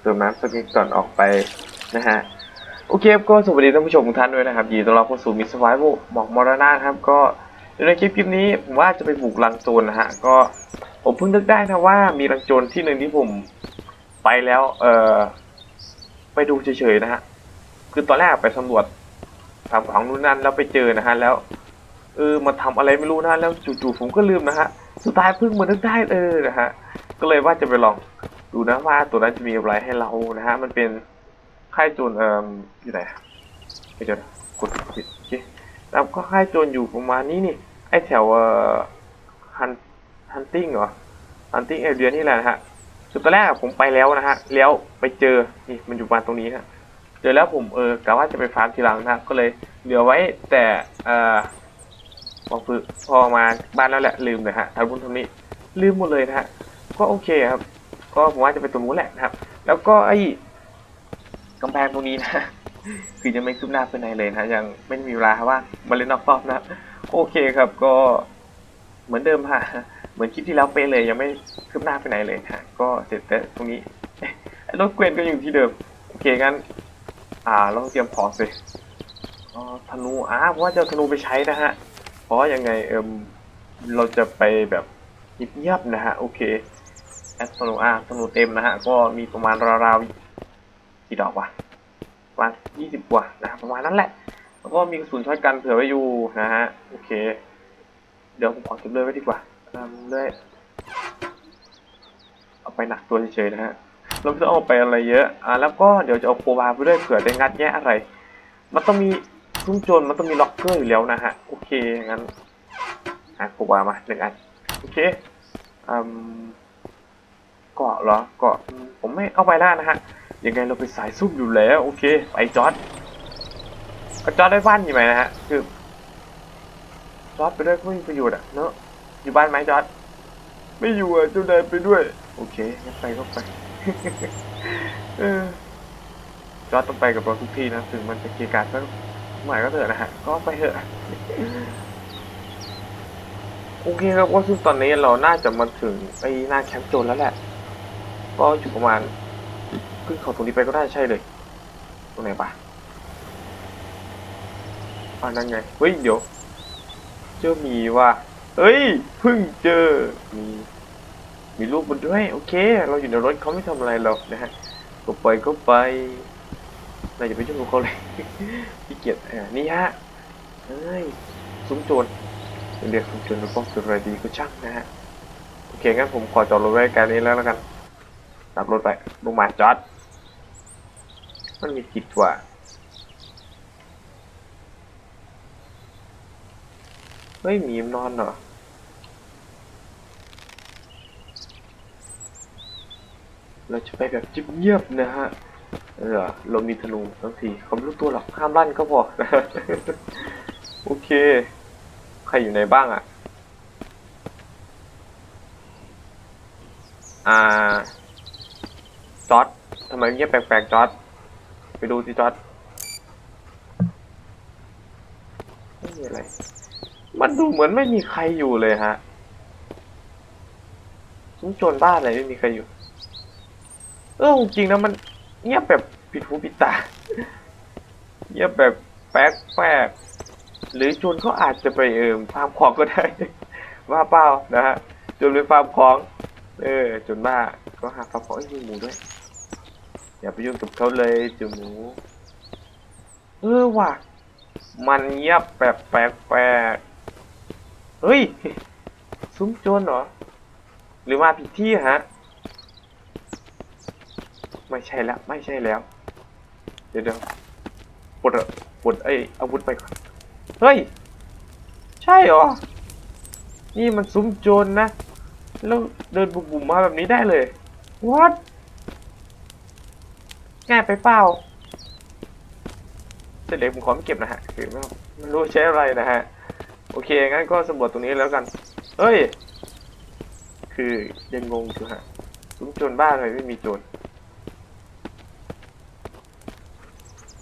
เติมน้ำสักนิดก่อนออกไปนะฮะโอเคครับก็สวัสดีท่านผู้ชมทุกท่านด้วยนะครับยินดีต้อนรับเข้าสู่มิสไวโวหมอกมรณะครับ ก็ในคลิปคลิปนี้ผมว่าจะไปบุกลังโจรนะฮะก็ผมเพิ่งนึกได้นะว่ามีลังโจรที่หนึ่งที่ผมไปแล้วเออไปดูเฉยๆนะฮะคือตอนแรกไปสำรวจทำของนู่นนั่นแล้วไปเจอนะฮะแล้วเออมาทำอะไรไม่รู้นะแล้วจู่ๆผมก็ลืมนะฮะสุดท้ายเพิ่งมานึกได้เออนะฮะก็เลยว่าจะไปลอง ดูนะว่าตัวนั้นจะมีอะไรให้เรานะฮะ มันเป็นค่ายโจรเอ่ออยู่ไหนไปเจอกดผิดโอเคแล้วก็ค่ายโจรอยู่ประมาณนี้นี่ ไอแถวเอ่อฮันฮันติ้งเหรอฮันติ้งเอเรียนี่แหละนะฮะสุดตอนแรกผมไปแล้วนะฮะ แล้วไปเจอ นี่มันอยู่ประมาณตรงนี้ฮะ เจอแล้วผมเออกะว่าจะไปฟาร์มทีหลังนะก็เลยเหลือไว้แต่เอ่อพอฝึกพอมาบ้านแล้วแหละลืมเลยฮะทำบุญทำนี้ลืมหมดเลยนะฮะ ก็โอเคครับ ก็ผมว่าจะไปตรงนู้นแหละนะครับ แล้วก็ไอ้กำแพงตรงนี้นะ คือยังไม่คืบหน้าไปไหนเลยนะยังไม่มีเวลาว่ามาเล่นนอกรอบนะโอเคครับก็เหมือนเดิมฮะเหมือนคลิปที่แล้วเป๊ะเลย ยังไม่คืบหน้าไปไหนเลยฮะก็เสร็จแต่ตรงนี้รถเกวียนก็อยู่ที่เดิม โอเคงั้น อ่าเราต้องเตรียมของสิอ๋อธนูอ่าว่าจะธนูไปใช้นะฮะเพราะยังไงเอิมเราจะไปแบบเงียบๆนะฮะโอเค แอดธนูอ่าธนูเต็มนะฮะ ก็มีประมาณราวๆกี่ดอกวะประมาณยี่สิบกว่านะประมาณนั้นแหละ แล้วก็มีกระสุนช็อตกันเผื่อไว้อยู่นะฮะ โอเค เดี๋ยวผมขอเก็บเลื่อยไว้ดีกว่าทำเลื่อยเอาไปหนักตัวเฉยๆนะฮะเราไม่ต้องเอาไปอะไรเยอะ อ่า แล้วก็เดี๋ยวจะเอาโคบาไปด้วยเผื่อได้งัดแยะอะไร มันต้องมีซุ้มโจรมันต้องมีล็อกเกอร์อยู่แล้วนะฮะ โอเค งั้นหาโคบามาหนึ่งอัน โอเค อืม เกาะเหรอเกาะผมไม่เอาไปแล้วนะฮะยังไงเราไปนสายซุ่มอยู่แล้ว โอเค ไปจอดเอาจอดได้บ้านอยู่ไหมนะฮะคือจอดไปด้วยก็ไม่มีประโยชน์อะเนอะอยู่บ้านไหมจอดไม่อยู่อะเจ้านายไปด้วย โอเคงั้นไปก็ไปเออจอดต้องไปกับเราทุกที่นะถึงมันจะเกียร์การก็หมายก็เถอะนะฮะก็ไปเถอะโอเคครับว่าซึ่งตอนนี้เราน่าจะมาถึงไอ้หน้าแคมป์โจรแล้วแหละ ก็อยู่ประมาณขึ้นเขาตรงนี้ไปก็ได้ใช่เลย ตรงไหนปะอ่านั่นไง เฮ้ย เดี๋ยว เจอมีว่ะเฮ้ย เพิ่งเจอ มี มีลูกมันด้วย โอเค เราอยู่ในรถเขาไม่ทำอะไรหรอกนะฮะก็ไปก็ไปเราอย่าไปยุ่งกับเขาเลยขี้เกียจอ่านี่ฮะเฮ้ยซุ้มโจรเรียกซุ้มโจรหรือป้องกันอะไรดีก็ช่างนะฮะ โอเคงั้นผมขอจอดรถไว้การนี้แล้วแล้วกัน ขับรถไปลงมาจอด มันมีกิจว่ะเฮ้ยมีมันนอนเหรอเราจะไปแบบจิบเงียบนะฮะ เออเรามีธนูทั้งทีเขาไม่รู้ตัวหรอกห้ามลั่นก็พอ โอเค ใครอยู่ในบ้างอะ อ่า จอดทำไมเงียบแปลกๆจอดไปดูสิจอดไม่มีอะไร มันดูเหมือนไม่มีใครอยู่เลยฮะซุ้มโจรบ้านอะไรไม่มีใครอยู่ เออจริงนะมันเงียบแบบผิดหูผิดตา เงียบแบบแปลกแปลกหรือจรเขาอาจจะไปเอิมฟาร์มของก็ได้ ว่าเปล่านะฮะจรไปฟาร์มของ เออโจนบ้าก็หาฟาร์มของไอ้ยมีหมูด้วย อย่าไปยุ่งกับเขาเลยจูหมู เออว่ะ มันเงียบแบบแปลกแปลกเฮ้ย ซุ้มโจรเหรอ หรือมาผิดที่ฮะ ไม่ใช่แล้ว ไม่ใช่แล้ว เดี๋ยวเดี๋ยวปลดอะปลดไอ้อาวุธไปก่อน เฮ้ย ใช่เหรอ นี่มันซุ้มโจรนะแล้วเดินบุ่มมาแบบนี้ได้เลย what ง่ายไปเปล่าเสร็จเลยผมขอไม่เก็บนะฮะคือไม่ไม่รู้ใช้อะไรนะฮะ โอเค งั้นก็สำรวจตรงนี้แล้วกัน เฮ้ย คือยังงงอยู่ฮะซุ้มโจรบ้าเลยไม่มีโจร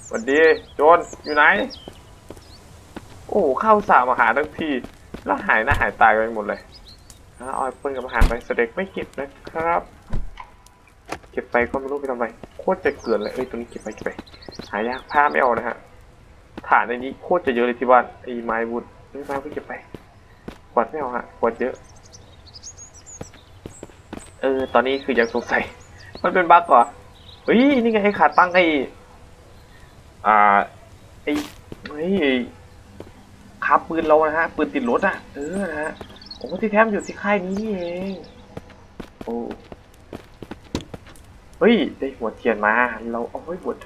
สวัสดีโจรอยู่ไหน โอ้โหเข้าสามาหาทั้งที แล้วหายหน้าหายตายไปหมดเลยนะเอาแอปเปิลกับอาหารไปเสด็จไม่เก็บนะครับ ก็บไปก็ไม่รู้ไปทำไมโคตรจะเกลือนเลยเอ้ยตัวนี้เก็บไปเก็บไป หายากผ้าไม่เอานะฮะฐานในนี้โคตรจะเยอะเลยที่บ้านไอ้ไม้วุฒนี่ไม้วุฒเก็บไปขวดไม่เอาฮะขวดเยอะ เออ ตอนนี้คือยังสงสัยมันเป็นบั๊กเหรอเฮ้ยนี่ไงไอ้ขาตั้งไอ้อ่าไอ้เฮ้ยคาปืนเรานะฮะปืนติดรถอะเออนะฮะผมว่าที่แท้มอยู่ที่ค่ายนี้นี่เองโอ้ เฮ้ย ได้หัวเทียนมา เราเอาไว้บวช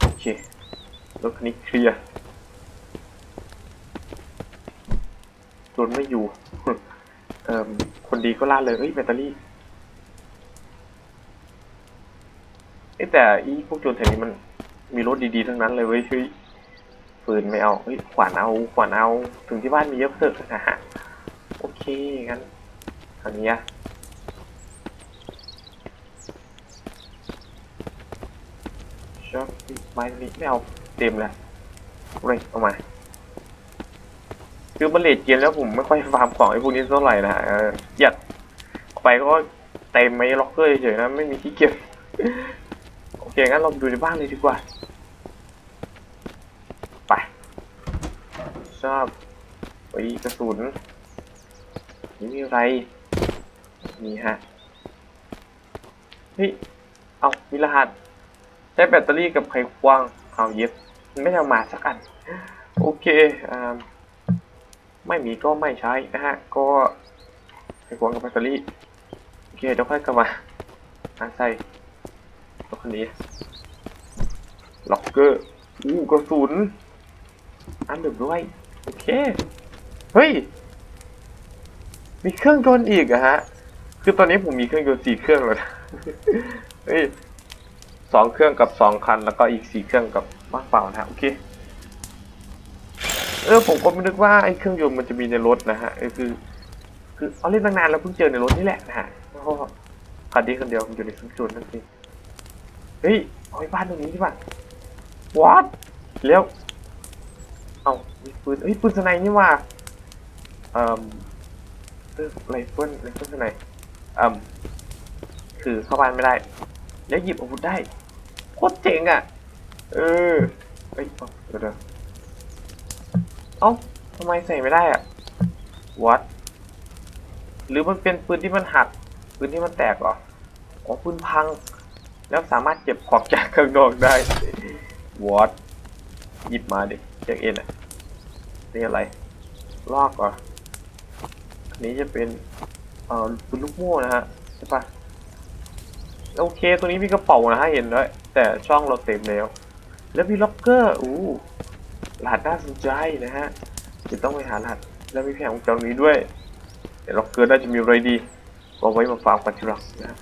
โอเครถคันนี้เคลียร์รถไม่อยู่ เอ่อคนดีก็ล่าเลยเฮ้ยแบตเตอรี่เอ้แต่อีพวกโจรแถวนี้มันมีรถดีๆทั้งนั้นเลยเว้ยเฮ้ยปืนไม่เอาเฮ้ยขวานเอาขวานเอาถึงที่บ้านมีเยอะเถอะนะฮะโอเคงั้นอันนี้อะ ชอบไม้นี้ไม่เอาเต็มแล้วเลยเอามา คือมันเลดเกมแล้วผมไม่ค่อยฟาร์มของไอ้พวกนี้เท่าไหร่นะฮะอยากไปก็เต็มไม่ล็อกเกอร์เฉยๆนะไม่มีที่เก็บโอเคงั้นเราดูในบ้านเลยดีกว่าไปชอบไปกระสุนนี่มีอะไรมีฮะเฮ้ยเอามีรหัส ใช้แบตเตอรี่กับไขควงเอาเย็บมันไม่เอามาสักอัน โอเคอ่าไม่มีก็ไม่ใช้นะฮะ ก็ไขควงกับแบตเตอรี่ โอเคเดี๋ยวค่อยกลับมาอาใส่รถคันนี้ล็อกเกอร์อู้กระสุนอันหนึ่งด้วย โอเค เฮ้ย มีเครื่องยนต์อีกอะฮะ คือตอนนี้ผมมีเครื่องยนต์สี่เครื่องแล้วนะเฮ้ย สองเครื่องกับสองคัน แล้วก็อีกสี่เครื่องกับว่างเปล่านะฮะโอเคเออผมก็ไม่นึกว่าไอ้เครื่องยนต์มันจะมีในรถนะฮะเอคือ คือเอาเล่นตั้งนานแล้วเพิ่งเจอในรถนี่แหละนะฮะเพราะคันนี้คนเดียวมันอยู่ในเครื่องยนต์นั่นเองเฮ้ยเอาไปบ้านตรงนี้ดีกว่า what เร็วเอาปืนเฮ้ยปืนสไนนี่ว่าเอ่อออไรเฟิลไรเฟิลสไนเอ่อคือเข้าบ้านไม่ได้ แล้วหยิบอาวุธได้ โคตรเจ๋งอะ เออเฮ้ยเดี๋ยวเดี๋ยวเอ้าทำไมใส่ไม่ได้อะ what หรือมันเป็นปืนที่มันหัก ปืนที่มันแตกเหรออ๋อปืนพัง แล้วสามารถเก็บของจากข้างนอกได้วอตหยิบมาดิเช็คเอ็นอะนี่อะไร ลอกเหรออันนี้จะเป็นเอ่อปืนลูกโม่นะฮะใช่ปะโอเค ตัวนี้มีกระเป๋านะฮะ เห็นด้วย แต่ช่องเราเต็มแล้ว แล้วมีล็อกเกอร์อู้รหัสน่าสนใจนะฮะจะต้องไปหารหัสแล้วมีแผงวงจรนี้ด้วยแต่ล็อกเกอร์น่าจะมีอะไรดีเอาไว้มาฝากกันทีหลังนะฮะ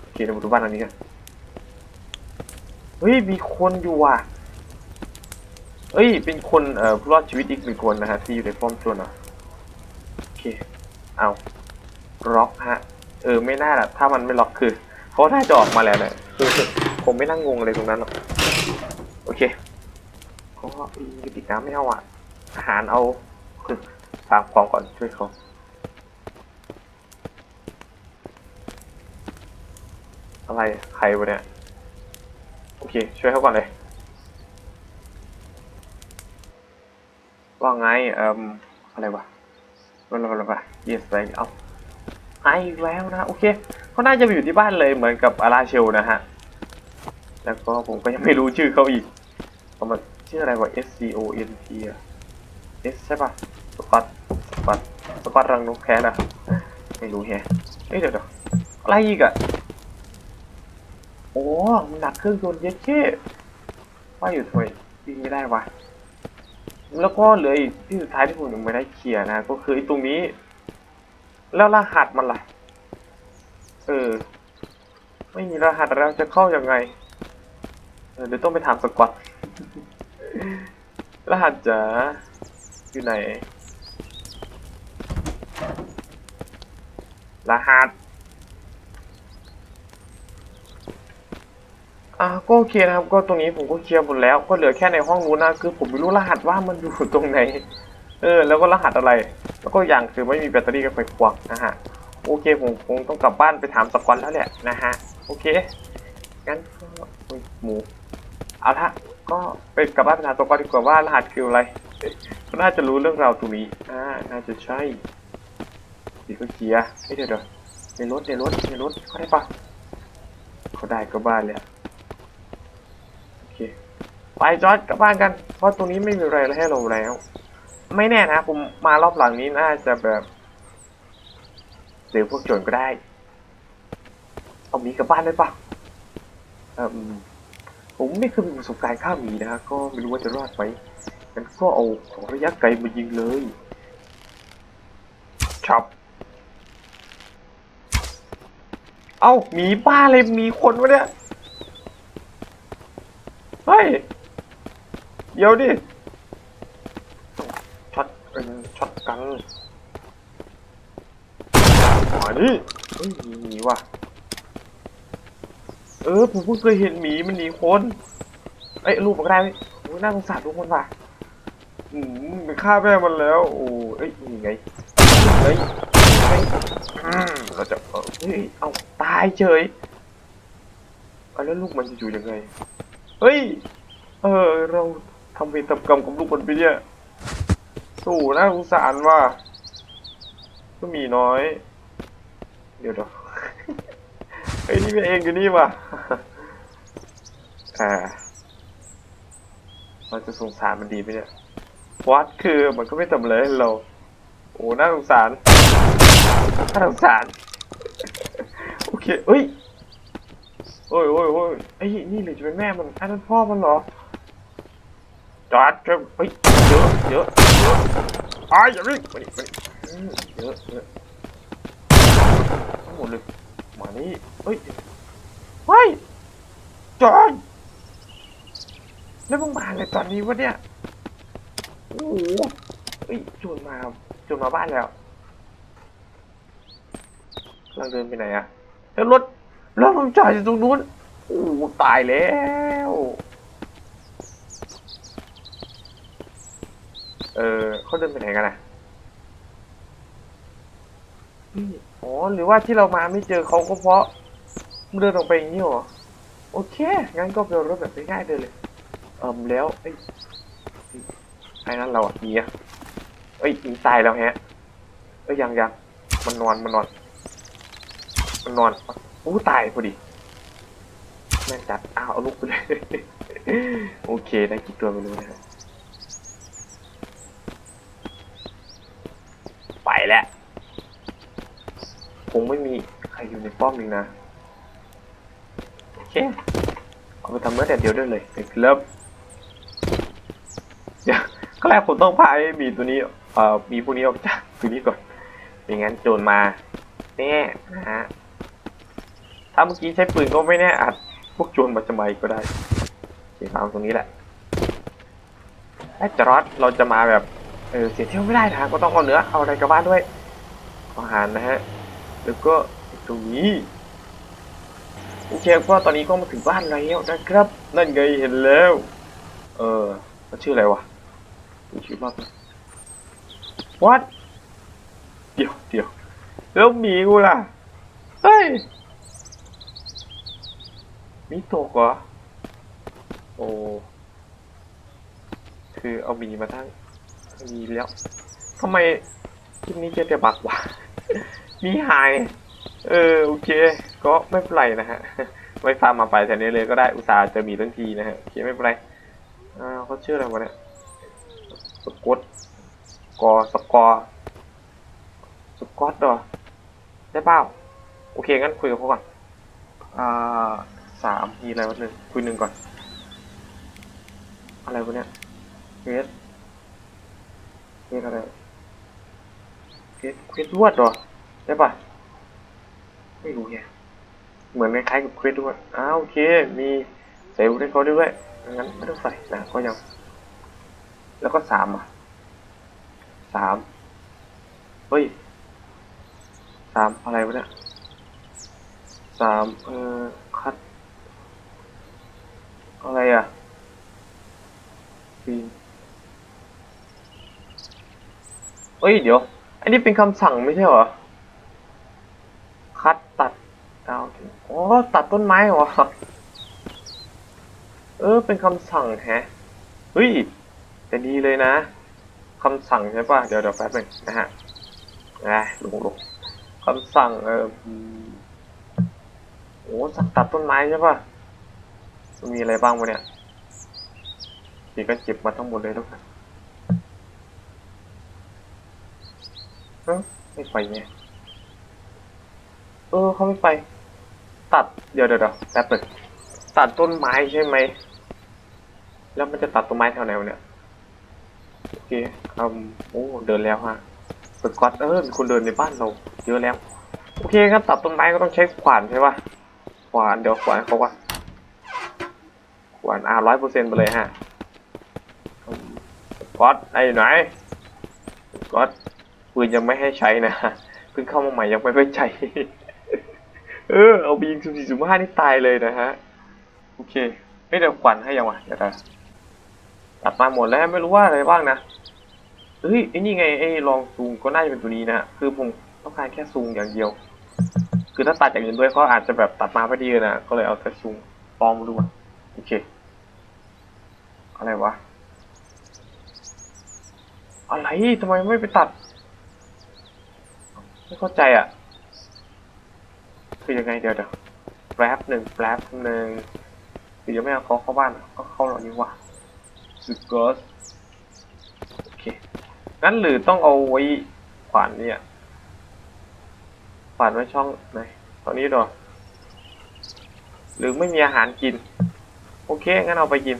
โอเคเดี๋ยวมาดูบ้านหลังนี้กันเฮ้ยมีคนอยู่ว่ะเอ้ย เป็นคนเอ่อผู้รอดชีวิตอีกหนึ่งคนนะฮะที่อยู่ในป้อมโจรนะโอเค เอาล็อกฮะ เออไม่น่าละถ้ามันไม่ล็อกคือเขาน่าจะออกมาแล้วเนี่ย คือผมไม่นั่งงงอะไรตรงนั้นหรอกโอเคเขาก็ติกน้ำไม่เอาอะอาหารเอาคือฝากของก่อนช่วยเขาอะไรใครวะเนี่ยโอเค ช่วยเขาก่อนเลย ว่าไงเอ่มอะไรวะอะไรวะอะไรวะ yes ไรเอาไอแล้วนะ โอเคเขาน่าจะไปอยู่ที่บ้านเลยเหมือนกับอาราเชลนะฮะ แล้วก็ผมก็ยังไม่รู้ชื่อเขาอีกเขามันชื่ออะไรวะ S C O N T อะ S ใช่ปะสกอตสกอตสกอตรังนกแคสอะไม่รู้แฮะเฮ้ยเดี๋ยวเดี๋ยวอะไรอีกอะโอ้มันหนักเครื่องยนต์เยอะแค่ว่าอยู่ทำไมวิ่งไม่ได้วะแล้วก็เหลืออีกที่สุดท้ายที่ผมยังไม่ได้เคลียร์นะ ก็คือไอ้ตรงนี้ แล้วรหัสมันล่ะ เออ ไม่มีรหัสแล้วจะเข้ายังไง เดี๋ยวต้องไปถามสกอตรหัสจ๋าอยู่ไหน รหัสอ่าก็โอเคนะครับ ก็ตรงนี้ผมก็เคลียร์หมดแล้ว ก็เหลือแค่ในห้องนู้นนะคือผมไม่รู้รหัสว่ามันอยู่ตรงไหน เออ แล้วก็รหัสอะไร แล้วก็อย่างคือไม่มีแบตเตอรี่กับไฟควงนะฮะ โอเคผมคงต้องกลับบ้านไปถามสกอตแล้วแหละนะฮะ โอเค งั้นก็หมู เอาละก็ไปกลับบ้านไปถามสกอตดีกว่าว่ารหัสคืออะไรน่าจะรู้เรื่องราวตรงนี้อ่าน่าจะใช่ดีก็เกียร์ไม่เดี๋ยวเดี๋ยวในรถในรถในรถเขาได้ปะเขาได้ก็บ้านเลยโอเคไปจอดกลับบ้านกันเพราะตรงนี้ไม่มีอะไรให้เราแล้ว ไม่แน่นะผมมารอบหลังนี้น่าจะแบบเดี๋ยวพวกโจรก็ได้ เอาหมีกลับบ้านได้ปะเอออืม ผมไม่เคยมีประสบการณ์ฆ่าหมีนะก็ไม่รู้ว่าจะรอดไหมงั้นก็เอาของระยะไกลมายิงเลยชับ เอ้าหมีบ้าเลยมีคนวะเนี่ย เฮ้ย เดี๋ยวดิช็อตเป็นช็อตกันมาดิเฮ้ยมีหมีว่ะ เออผมเพิ่งเคยเห็นหมีมันหนีคนเอ้ยลูกมันก็ได้โอ้ยน่าสงสารทุกคนว่ะอืมไปฆ่าแม่มันแล้ว โอ้เอ้ยนี่ไงเฮ้ยเฮ้ยอืมเราจะเฮ้ยเอาตายเฉยเอาแล้วลูกมันจะอยู่ยังไงเฮ้ยเออเราทำเวรทำกรรมกับลูกมันไปเนี่ยสู้นะสงสารว่าก็มีน้อย เดี๋ยวเดี๋ยว เฮ้นี่เป็นเองอยู่นี่ว่ะอ่าเราจะสงสารมันดีไหมเนี่ย วัดคือมันก็ไม่ทำอะไรให้เรา โอ้น่าสงสาร น่าสงสาร โอเคเอ้ย โอ้ยโอ้ยโอ้ยไอ้ยนี่หรือจะเป็นแม่มันอันนั้นพ่อมันเหรอจอดจะเฮ้ยเยอะเยอะเยอะอ้ายอย่าวิ่งมาดิมาดิเยอะเยอะ มานี่เฮ้ยเฮ้ยจอดแล้วมึงมาอะไรตอนนี้วะเนี่ย โอ้โหเฮ้ยโจรมาโจรมาบ้านแล้วกำลังเดินไปไหนอะแล้วรถรถผมจอดอยู่ตรงนู้น โอ้โหตายแล้วเออเขาเดินไปไหนกันอะนี่ อ๋อหรือว่าที่เรามาไม่เจอเขาก็เพราะเดินออกไปอย่างนี้เหรอโอเค งั้นก็เป็นรถแบบง่ายๆเดินเลยเอิมแล้วไอ้ไอ้นั่นเราอะมีอะเอ้ยมีตายแล้วแฮะเอ้ยยังยังมันนอนมันนอน มันนอนโอ้ตายพอดีแม่งจัดอ้าวเอาลูกไปเลยโอเคได้กี่ตัวไม่รู้นะฮะไปแล้ว คงไม่มีใครอยู่ในป้อมอีกนะโอเคเอาไปทำเมื่อแต่เดียวได้เลยนะครับเดี๋ยวก็แรกผมต้องพาไอ้มีตัวนี้เอ่อมีพวกนี้ออกจากตัวนี้ก่อนไม่งั้นโจรมาแน่นะฮะถ้าเมื่อกี้ใช้ปืนก็ไม่แน่อาจพวกโจรมาจะมาอีกก็ได้โอเคตามตรงนี้แหละไอ้จรอดเราจะมาแบบเออเสียเที่ยวไม่ได้นะก็ต้องเอาเนื้อเอาอะไรกลับบ้านด้วยอาหารนะฮะ แล้วก็ตรงนี้โอเคก็ตอนนี้ก็มาถึงบ้านแล้วนะครับ นั่นไงเห็นแล้ว เออมันชื่ออะไรวะชื่อมากเลย what เดี๋ยวเดี๋ยวแล้วหมีกูล่ะ เฮ้ย มีตกเหรอ โอ้ คือเอาหมีมาทั้งมีแล้วทำไมคลิปนี้เจอแต่บักวะ มีหาย เออโอเค ก็ไม่เป็นไรนะฮะ ไม่ฟาร์มมาไปแถวนี้เลยก็ได้อุตส่าห์จะมีทั้งทีนะฮะโอเคไม่เป็นไรอ่าเขาชื่ออะไรวะเนี่ยสกอตกอสกอสกอตเหรอได้เปล่าโอเคงั้นคุยกับเขาก่อนอ่าสามมีอะไรวะหนึ่งคุยหนึ่งก่อน อะไรวะเนี่ยเฟสเควสอะไรเควสเควสรวดเหรอ ได้ปะไม่รู้แฮะเหมือนคล้ายๆกับเควสรวดอ้าวโอเค มีใส่อาวุธให้เขาด้วยงั้นไม่ต้องใส่นะก็ยัง แล้วก็สามอะสามเฮ้ยสามอะไรวะเนี่ยสามเอ่อคัด อะไรอะปีนเอ้ย เดี๋ยว อันนี้เป็นคำสั่งไม่ใช่เหรอ คัดตัดดาวถึงอ๋อตัดต้นไม้เหรอ เออ เป็นคำสั่งแฮะ เฮ้ยแต่ดีเลยนะคำสั่งใช่ป่ะ เดี๋ยวเดี๋ยวแป๊บหนึงนะฮะนะลงลงคำสั่งเออโอ้สั่งตัดต้นไม้ใช่ป่ะมีอะไรบ้างวะเนี่ยพี่ก็เก็บมาทั้งหมดเลยทุกคนเอ้าไม่ไปไง เออเขาไม่ไป ตัดเดี๋ยวเดี๋ยวเดี๋ยวแป๊บหนึงตัดต้นไม้ใช่ไหม แล้วมันจะตัดต้นไม้แถวไหนวะเนี่ยโอเคอืมโอ้เดินแล้วฮะสกอตเออมีคนเดินในบ้านเราเยอะแล้ว โอเคครับตัดต้นไม้ก็ต้องใช้ขวานใช่ป่ะขวานเดี๋ยวขวานเขาว่าขวานอ่าร้อยเปอร์เซ็นต์ไปเลยฮะอืมสกอตไอ้ไหนสกอตปืนยังไม่ให้ใช้นะเพิ่งเข้ามาใหม่ยังไม่ไว้ใจ เออเอาบียิงสุ่มสี่สุ่มห้านี่ตายเลยนะฮะ โอเค ไม่เดี๋ยวขวัญให้ยังวะเดี๋ยวนะตัดมาหมดแล้วไม่รู้ว่าอะไรบ้างนะ เฮ้ยไอ้นี่ไงไอ้ลองซูงก็น่าจะเป็นตัวนี้นะ คือผมต้องการแค่ซูงอย่างเดียว คือถ้าตัดอย่างอื่นด้วยเขาอาจจะแบบตัดมาพอดีนะ ก็เลยเอาแต่ซูงปลอมดูอะโอเค อะไรวะ อะไรทำไมไม่ไปตัด ไม่เข้าใจอะ คือยังไงเดี๋ยวเดี๋ยวแป๊บหนึ่งแป๊บหนึ่งคือยังไม่เอาเขาเข้าบ้านก็เข้าหรอนี่ว่าสุดกอสโอเคงั้นหรือต้องเอาไว้ขวานเนี่ยขวานไว้ช่องไหนตอนนี้ดอหรือไม่มีอาหารกิน โอเคงั้นเอาไปกิน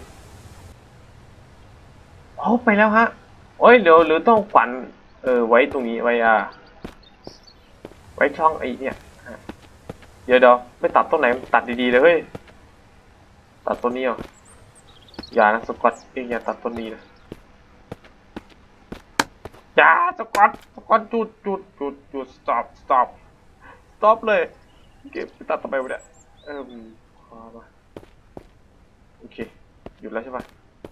เอาไปแล้วฮะโอ้ยเดี๋ยวหรือต้องขวัญเออไว้ตรงนี้ไว้อ่าไว้ช่องไอ้เนี่ย ดี๋ยวเดี๋ยวไม่ตัดต้นไหนตัดดีๆเลยเฮ้ยตัดต้นนี้เหรออย่านะสกอตเองอย่าตัดต้นนี้นะอย่าสกอตสกอตจุดจุดจุดจุด stop stop stop เลยเก็บไปตัดทำไมวะเนี่ยเอิ่มพอมาโอเคหยุดแล้วใช่ปะ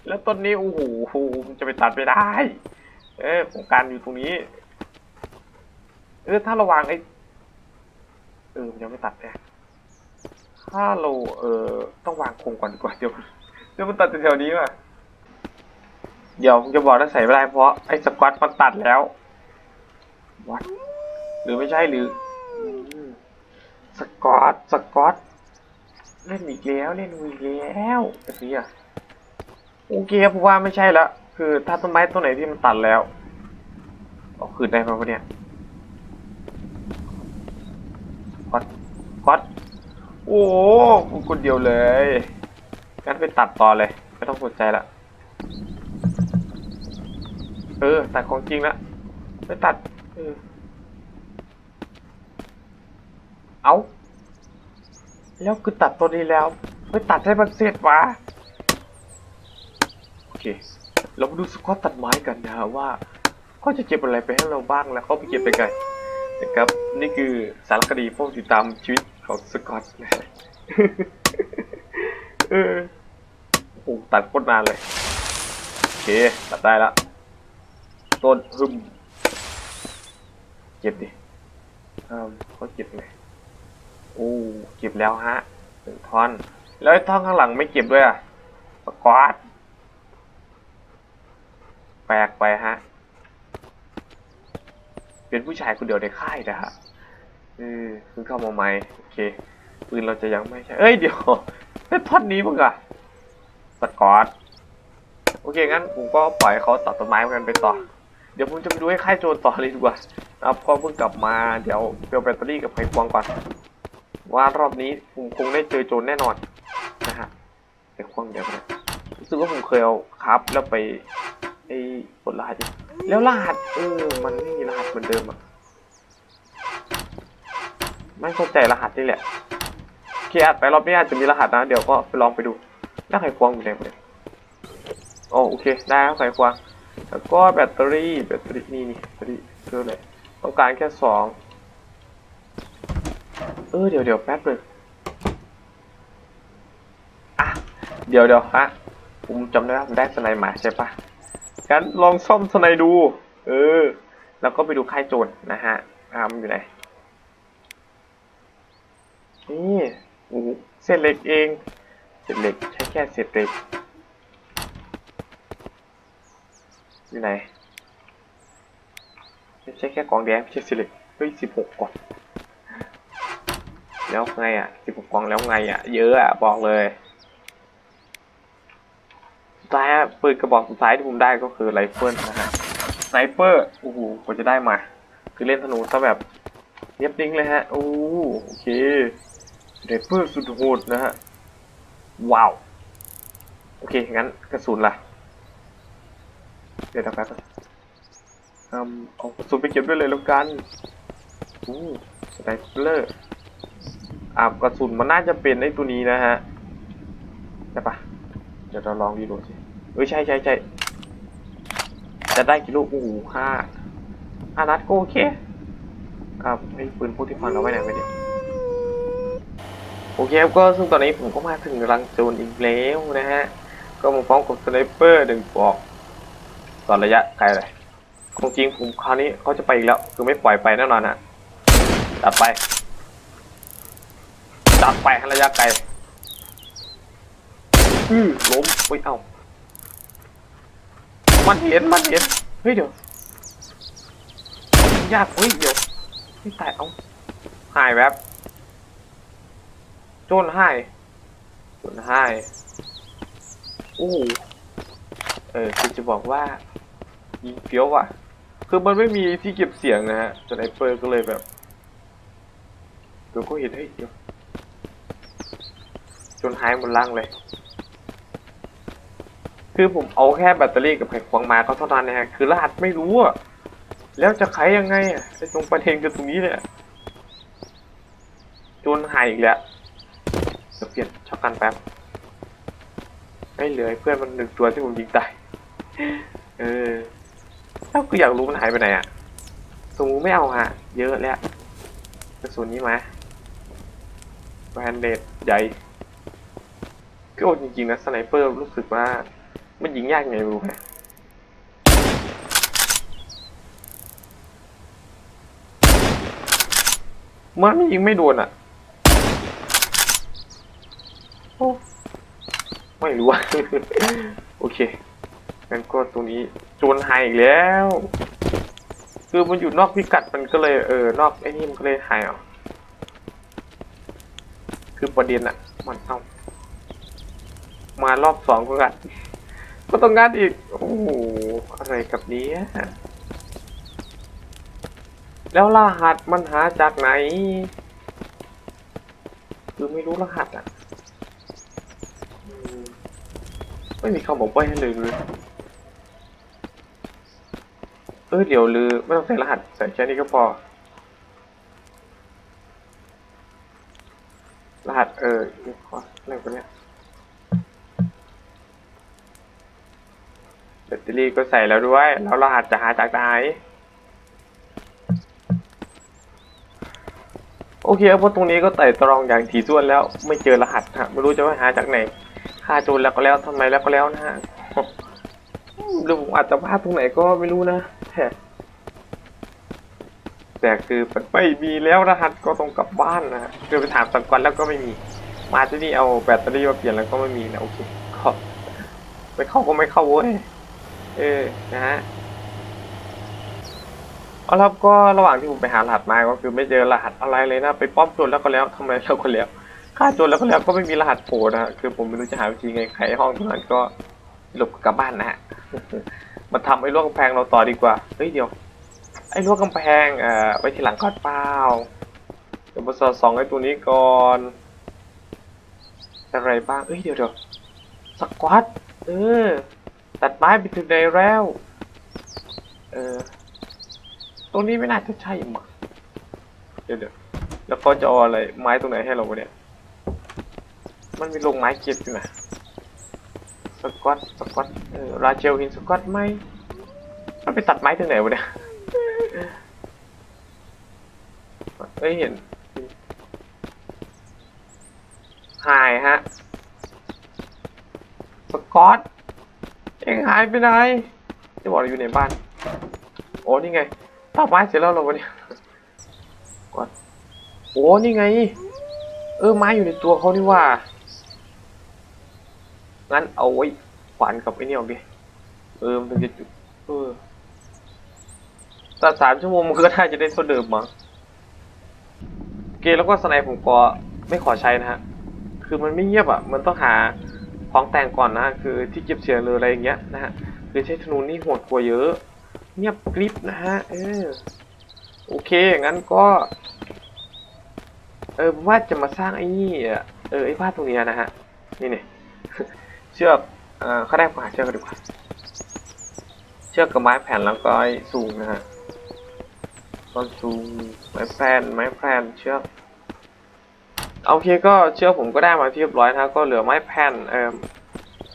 แล้วต้นนี้โอ้โหมันจะไปตัดไม่ได้ เออโครงการอยู่ตรงนี้เออถ้าระวางไอ้ เออมันยังไม่ตัดแน่ถ้าเราเออต้องวางโครงก่อนดีกว่าเดี๋ยวเดี๋ยวมันตัดแถวๆนี้ว่ะเดี๋ยวผมจะบอกนะใส่ไม่ได้เพราะไอ้สควอตมันตัดแล้ววัดหรือไม่ใช่หรืออืมสกอตสกอตเล่นอีกแล้วเล่นอีกแล้วแบบนี้อะโอเคผมว่าไม่ใช่ละคือถ้าต้นไม้ต้นไหนที่มันตัดแล้วเอาคืนได้ไหมวะเนี่ย ก๊อต ก๊อตโอ้กูคนเดียวเลยงั้นไปตัดต่อเลย ไม่ต้องสนใจละ เออ ตัดของจริงละ ไปตัด เออ เอาแล้วคือตัดตัวนี้แล้ว ไปตัดให้มันเสร็จวะโอเค เรามาดูสกอตตัดไม้กันนะว่าเขาจะเก็บอะไรไปให้เราบ้างแล้วเขาไปเก็บไปไงนะครับ นี่คือสารคดีพวกติดตามชีวิต ของสกอตนะเออโอ้ตัดโคตรนานเลย โอเค ตัดได้ละ ต้นฮึมเก็บดิเออเขาเก็บไงโอ้เก็บแล้วฮะหนึ่งท่อน แล้วไอ้ท่อนข้างหลังไม่เก็บด้วยอะ สกอตแปลกไปฮะ เป็นผู้ชายคนเดียวในค่ายนะฮะ เออเพิ่งเข้ามาใหม่ ปืนเราจะยังไม่ใช่ เอ้ยเดี๋ยวเป็นท่อนนี้มั้งอะสกอตโอเคงั้นผมก็ปล่อยเขาตัดต้นไม้กันไปต่อ เดี๋ยวผมจะไปดูให้ค่ายโจรต่อเลยดีกว่านะครับก็เพิ่งกลับมาเดี๋ยวเปลวแบตเตอรี่กับไขควงก่อนว่ารอบนี้ผมคงได้เจอโจรแน่นอนนะฮะไขควงเดี๋ยวนะรู้สึกว่าผมเคยเอาครับแล้วไปไอ้กดรหัสแล้วรหัสเออมันไม่มีรหัสเหมือนเดิมอะ ไม่เข้าใจรหัสนี่แหละโอเคอัดไปรอบนี้อาจจะมีรหัสนะ เดี๋ยวก็ไปลองไปดูแล้วไขควงอยู่ไหนหมดเลยโอโอเค ได้แล้วไขควงแล้วก็แบตเตอรี่แบตเตอรี่นี่นี่แบตเตอรี่เจอเลยต้องการแค่สองเออเดี๋ยวเดี๋ยวแป๊บเลยอะเดี๋ยวเดี๋ยวฮะผมจำได้ว่าผมได้สไนด์มาใช่ปะงั้นลองซ่อมสไนด์ดู เออ แล้วก็ไปดูค่ายโจรนะฮะอ่ามันอยู่ไหน โอ้โหเศษเหล็กเองเศษเหล็กใช้แค่เศษเหล็กอยู่ไหนไม่ใช่แค่กองแดงไม่ใช่เศษเหล็กเฮ้ยสิบหกกล่องแล้วไงอะสิบหกกล่องแล้วไงอะ เยอะอะบอกเลยสุดท้ายอะปืนกระบอกสุดท้ายที่ผมได้ก็คือไรเฟิลนะฮะสไนเปอร์โอ้โหกว่าจะได้มา คือเล่นธนูซะแบบเรียบดิ้งเลยฮะโอ้โอเค ไรเฟิลสุดโหดนะฮะ ว้าว โอเค งั้นกระสุนล่ะ เดี๋ยวแป๊บนึงอืมเอากระสุนไปเก็บด้วยเลยแล้วกันอู้สไนเปอร์อ่ากระสุนมันน่าจะเป็นไอ้ตัวนี้นะฮะใช่ปะเดี๋ยวเราลองดีดูสิเอ้ยใช่ใช่ใช่จะได้กี่ลูกโอ้โหห้าห้านัดก็โอเคครับไอ้ปืนพวกที่ฟังเราไว้ไหนไม่ได้ โอเคครับก็ซึ่งตอนนี้ผมก็มาถึงรังโจรอีกแล้วนะฮะ ก็มาพร้อมกับสไนเปอร์หนึ่งปอกตอนระยะไกลเลยของจริงผมคราวนี้เขาจะไปอีกแล้ว คือไม่ปล่อยไปแน่นอนฮะจัดไปจัดไประยะไกลอือล้มเฮ้ยเอ้ามันเห็นมันเห็นเฮ้ยเดี๋ยวยากเฮ้ยเดี๋ยวไม่ตายเอาหายแวบ โจนหายโจนหายโอ้เออคือจะบอกว่ายิงเฟี้ยวว่ะ คือมันไม่มีที่เก็บเสียงนะฮะสไนเปอร์ก็เลยแบบเดี๋ยวก็เห็นเฮ้ยเดี๋ยวจนหายหมดล่างเลย คือผมเอาแค่แบตเตอรี่กับไขควงมาก็เท่านั้นนะฮะ คือรหัสไม่รู้อะแล้วจะไขยังไงอะไอ้ตรงประเด็นคือตรงนี้เนี่ยจนหายอีกแล้วเดี๋ย ลี่ยนช็อกกันแป๊บไม่เหลือเพื่อนมันหนึ่งตัวที่ผมยิงตายเออแล้วก็อยากรู้มันหายไปไหนอะสมมติไม่เอาฮะ เยอะแล้วกระสุนนี้ไหมแบนเดดใหญ่ก็จริงๆนะสไนเปอร์รู้สึกว่า มันยิงยากไงรู้ไหมมันไม่ยิงไม่โดนอะโอ้ ไม่รู้อะโอเคงั้นก็ตรงนี้โจนหายอีกแล้ว คือมันอยู่นอกพิกัดมันก็เลยเออนอกไอ้นี่มันก็เลยหายอะคือประเด็นอะมันเอามารอบสองก็กันก็ต้องงานอีก โอ้โหอะไรกับนี้ แล้วรหัสมันหาจากไหน คือไม่รู้รหัสอะอืม ไม่มีคำบอกไว้ให้เลยเลยเออเดี๋ยวลือไม่ต้องใส่รหัสใส่แค่นี้ก็พอ รหัสเออเอะไรกันเนี่ยแบตเตอรี่ก็ใส่แล้วด้วย แล้วรหัสจะหาจากไหนโอเคเพราะตรงนี้ก็ไต่ตรองอย่างถี่ถ้วนแล้วไม่เจอรหัสฮะไม่รู้จะว่าหาจากไหน ฆ่าโจรแล้วก็แล้วทำไมแล้วก็แล้วนะฮะหรือผมอาจจะพลาดตรงไหนก็ไม่รู้นะแต่แต่คือมันไม่มีแล้วรหัสก็ต้องกลับบ้านนะคือไปถามสังกรแล้วก็ไม่มี มาที่นี่เอาแบตเตอรี่มาเปลี่ยนแล้วก็ไม่มีนะโอเคก็ไม่เข้าก็ไม่เข้าเว้ยเออนะฮะเอาละครับก็ระหว่างที่ผมไปหารหัสมาก็คือไม่เจอรหัสอะไรเลยนะ ไปป้อมโจรแล้วก็แล้วทำไมแล้วก็แล้ว ฆ่าโจรแล้วก็แล้วก็ไม่มีรหัสโผล่นะฮะคือผมไม่รู้จะหาวิธีไงไขห้องตรงนั้นก็หลบกลับบ้านนะฮะมาทำไอ้ลวดกำแพงเราต่อดีกว่าเฮ้ยเดี๋ยว ไอ้ลวดกำแพงเอ่อไว้ทีหลังก่อนเปล่าเดี๋ยวมาสอดส่องไอ้ตัวนี้ก่อนอะไรบ้างเอ้ยเดี๋ยวเดี๋ยวสควอตเออตัดไม้ไปถึงไหนแล้วเออตรงนี้ไม่น่าจะใช่มั้งเดี๋ยวเดี๋ยวแล้วเขาจะเอาอะไรไม้ตรงไหนให้เราเนี่ย มันมีลงไม้เก็บอยู่นะสกอตสกอตเออราเชลหินสกอตไหมมันไปตัดไม้ตรงไหนวะเนี่ยเอ้ยเห็นหายฮะ สกอต เอ็งหายไปไหนจะบอกอยู่ในบ้าน โอ้นี่ไงตัดไม้เสร็จแล้วเหรอวะเนี่ยกอโอ้นี่ไง เออไม้อยู่ในตัวเขานี่ว่า งั้นเอาไว้ขวานกับไอ้นี่ออกดิเออมันจะจุดเออแต่สามชั่วโมงมันก็น่าจะได้เท่าเดิมมั้งโอเคแล้วก็สไนผมก็ไม่ขอใช้นะฮะ คือมันไม่เงียบอะ มันต้องหาของแต่งก่อนนะ คือที่เก็บเสียงหรืออะไรอย่างเงี้ยนะฮะ คือใช้ธนูนี่โหดกว่าเยอะ เงียบกริบนะฮะ เออ โอเค งั้นก็ เออว่าจะมาสร้างไอ้นี่อะ เออไอ้บ้านตรงเนี้ยนะฮะ นี่เนี่ย เชือกเอ่อเขาได้มาหาเชือกกันดีกว่าเชือกกับไม้แผ่นแล้วก็ไอ้สูงนะฮะต้นสูงไม้แผ่นไม้แผ่นเชือกโอเคก็เชือกผมก็ได้มาที่เรียบร้อยนะก็เหลือไม้แผ่นเอ่อ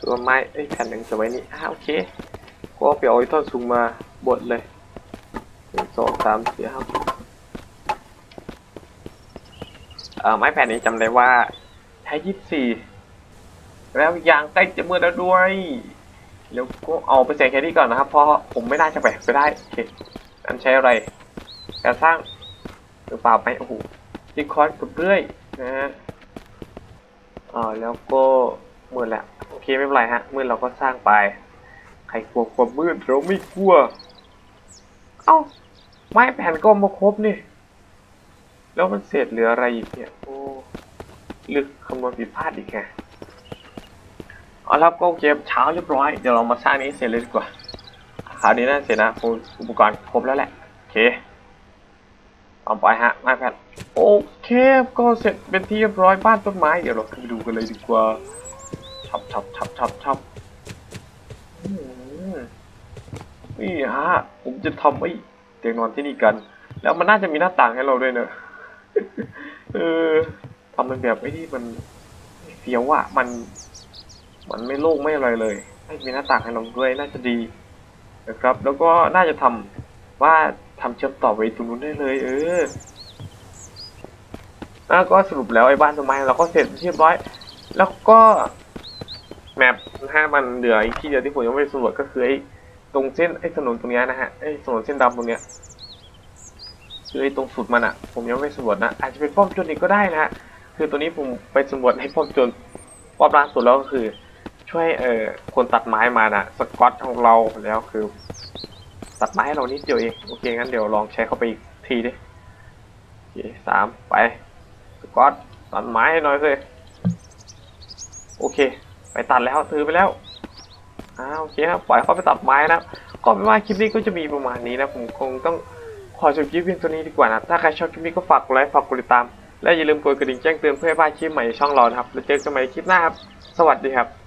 ส่วนไม้ไอ้แผ่นหนึ่งจะไว้นี่อะโอเคก็ไปเอาไอ้ต้นสูงมาบดเลยหนึ่งสองสามสี่ห้าเอ่อไม้แผ่นนี้จำได้ว่าใช้ยี่สิบสี่ แล้วยางใกล้จะมืดแล้วด้วยแล้วก็เอาไปใส่แค่นี้ก่อนนะครับ เพราะผมไม่น่าจะแบกไปได้โอเคอันใช้อะไรการสร้างหรือเปล่าไหมโอ้โหดิคอนกับเรื่อยนะฮะอ่าแล้วก็มืดแหละโอเคไม่เป็นไรฮะมืดเราก็สร้างไป ใครกลัวความมืดเราไม่กลัว เอ้าไม้แผ่นก็มาครบนี่แล้วมันเศษเหลืออะไรอีกเนี่ยโอ้ลึกคำนวณผิดพลาดอีกแก เอาละครับก็โอเคเช้าเรียบร้อย เดี๋ยวเรามาสร้างนี้เสร็จเลยดีกว่าคราวนี้น่าเสร็จนะอุปกรณ์ครบแล้วแหละโอเคเอาไปฮะม้แผ่นโอเคก็เสร็จเป็นที่เรียบร้อยบ้านต้นไม้เดี๋ยวเราไปดูกันเลยดีกว่าชับชับชับชับชับนี่ฮะผมจะทำไอ้เตียงนอนที่นี่กัน แล้วมันน่าจะมีหน้าต่างให้เราด้วยเนอะเออทำเป็นแบบไอ้ที่มันเฟี้ยวอะมัน มันไม่โล่งไม่อะไรเลยให้มีหน้าต่างให้เราด้วยน่าจะดีนะครับ แล้วก็น่าจะทำว่าทำเชื่อมต่อไปตรงนู้นได้เลย เออแล้วก็สรุปแล้วไอ้บ้านต้นไม้เราก็เสร็จเรียบร้อย แล้วก็แมปถ้ามันเหลืออีกที่เดียวที่ผมยังไม่สำรวจก็คือไอ้ตรงเส้นไอ้ถนนตรงเนี้ยนะฮะไอ้ถนนเส้นดำตรงเนี้ยคือไอ้ตรงสุดมันอะผมยังไม่สำรวจนะอาจจะเป็นป้อมโจรอีกก็ได้นะฮะคือตัวนี้ผมไปสำรวจให้ป้อมโจรป้อมล่าสุดแล้วก็คือ ช่วยเอ่อคนตัดไม้มาน่ะ สกอตของเราแล้วคือ ตัดไม้ให้เรานิดเดียวเองโอเคงั้นเดี๋ยวลองใช้เข้าไปอีกทีดิโอเคสามไปสกอตตัดไม้ให้น่อยสิโอเค ไปตัดแล้วถือไปแล้วอ่าโอเคครับปล่อยเขาไปตัดไม้นะก็ไม่ว่าคลิปนี้ก็จะมีประมาณนี้นะผมคงต้องขอจบคลิปเพียงตัวนี้ดีกว่านะถ้าใครชอบคลิปนี้ก็ฝากกดไลค์ฝากกดติดตามและอย่าลืมกดกระดิ่งแจ้งเตือนเพื่อให้พลาดคลิปใหม่ช่องเรานะครับแล้วเจอกันใหม่คลิปหน้าครับ สวัสดีครับ